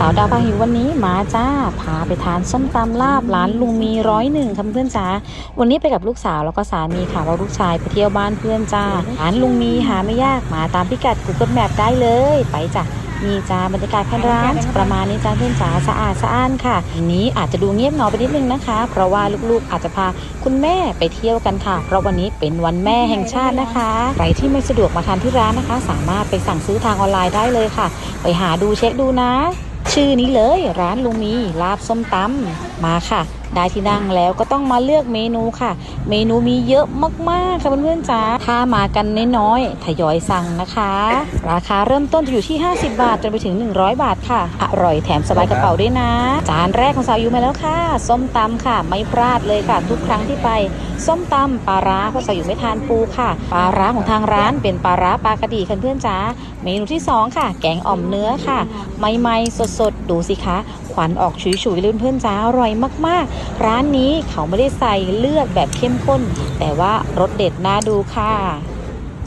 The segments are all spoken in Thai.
สาวดาวพาหิววันนี้มาจ้า พาไปทานส้มตำลาบร้านลุงมีร้อยหนึ่งค่ะเพื่อนจ้าวันนี้ไปกับลูกสาวแล้วก็สามีค่ะว่าลูกชายไปเที่ยวบ้านเพื่อนจ้าร้านลุงมีหาไม่ยากมาตามพิกัด Google Map ได้เลย ไปจ้ะนี่จ้าบรรยากาศภายในร้านประมาณนี้จ้าเพื่อนจ๋าสะอาดสะอ้านค่ะวันนี้อาจจะดูเงียบเหงาไปนิดนึงนะคะ เพราะว่าลูกๆอาจจะพาคุณแม่ไปเที่ยวกันค่ะ เพราะวันนี้เป็นวันแม่แห่งชาตินะคะใครที่ไม่สะดวกมาทานที่ร้านนะคะ สามารถไปสั่งซื้อทางออนไลน์ได้เลยค่ะ ไปหาดูเช็คดูนะ ชื่อนี้เลยร้านลุงมีลาบส้มตำมาค่ะ ได้ที่นั่งแล้วก็ต้องมาเลือกเมนูค่ะ เมนูมีเยอะมากๆค่ะเพื่อนๆจ้าถ้ามากันน้อยๆทยอยสั่งนะคะ ราคาเริ่มต้นจะอยู่ที่ 50 บาทจนไปถึง 100 บาทค่ะ อร่อยแถมสบายกระเป๋าด้วยนะ จานแรกของสาวยูมาแล้วค่ะ ส้มตำค่ะ ไม่พลาดเลยค่ะ ทุกครั้งที่ไป ส้มตำปลาร้าเพราะสาวยูไม่ทานปูค่ะปลาร้าของทางร้านเป็นปลาร้าปลากระดีค่ะเพื่อนๆจ้าเมนูที่สองค่ะ แกงอ่อมเนื้อค่ะใหม่ๆสดๆดูสิคะควันออกฉุยๆเลยเพื่อนๆจ้าอร่อยมากๆร้านนี้เขาไม่ได้ใส่เลือดแบบเข้มข้น แต่ว่ารสเด็ดน่าดูค่ะ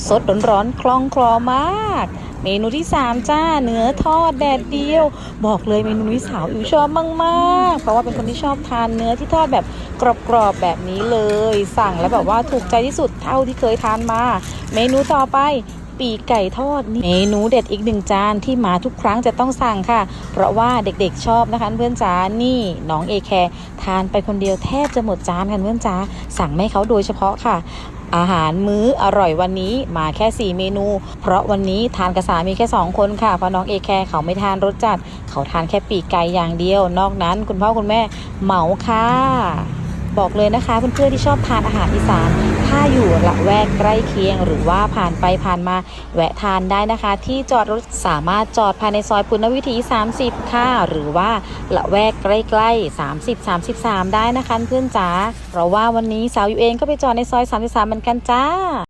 สดร้อนๆคล่องคลอมาก เมนูที่ 3 จ้าเนื้อทอดแดดเดียว บอกเลยเมนูนี้สาวอิวชอบมากๆ เพราะว่าเป็นคนที่ชอบทานเนื้อที่ทอดแบบกรอบๆแบบนี้เลย สั่งแล้วแบบว่าถูกใจที่สุดเท่าที่เคยทานมา เมนูต่อไปปีกไก่ทอดนี่เมนูเด็ดอีกหนึ่งจานที่มาทุกครั้งจะต้องสั่งค่ะ เพราะว่าเด็กๆชอบนะคะเพื่อนจ๋านี่น้องเอแคร์ทานไปคนเดียวแทบจะหมดจานค่ะเพื่อนจ๋าสั่งไม่เขาโดยเฉพาะค่ะอาหารมื้ออร่อยวันนี้มาแค่ 4 เมนู เพราะวันนี้ทานกับสามีแค่ 2 คนค่ะ เพราะน้องเอแคร์เขาไม่ทานรสจัด เขาทานแค่ปีกไก่อย่างเดียว นอกนั้นคุณพ่อคุณแม่เหมาค่ะ บอกเลยนะคะเพื่อนๆที่ชอบทานอาหารอีสาน ถ้าอยู่ละแวกใกล้เคียง หรือว่าผ่านไปผ่านมาแวะทานได้นะคะ ที่จอดรถสามารถจอดภายในซอยปุณณวิถี 30 ค่ะ หรือว่าละแวกใกล้ๆ 30 33 ได้นะคะเพื่อนจ๋าเพราะว่าวันนี้สาวอยู่เองก็ไปจอดในซอย 33 เหมือนกันจ้า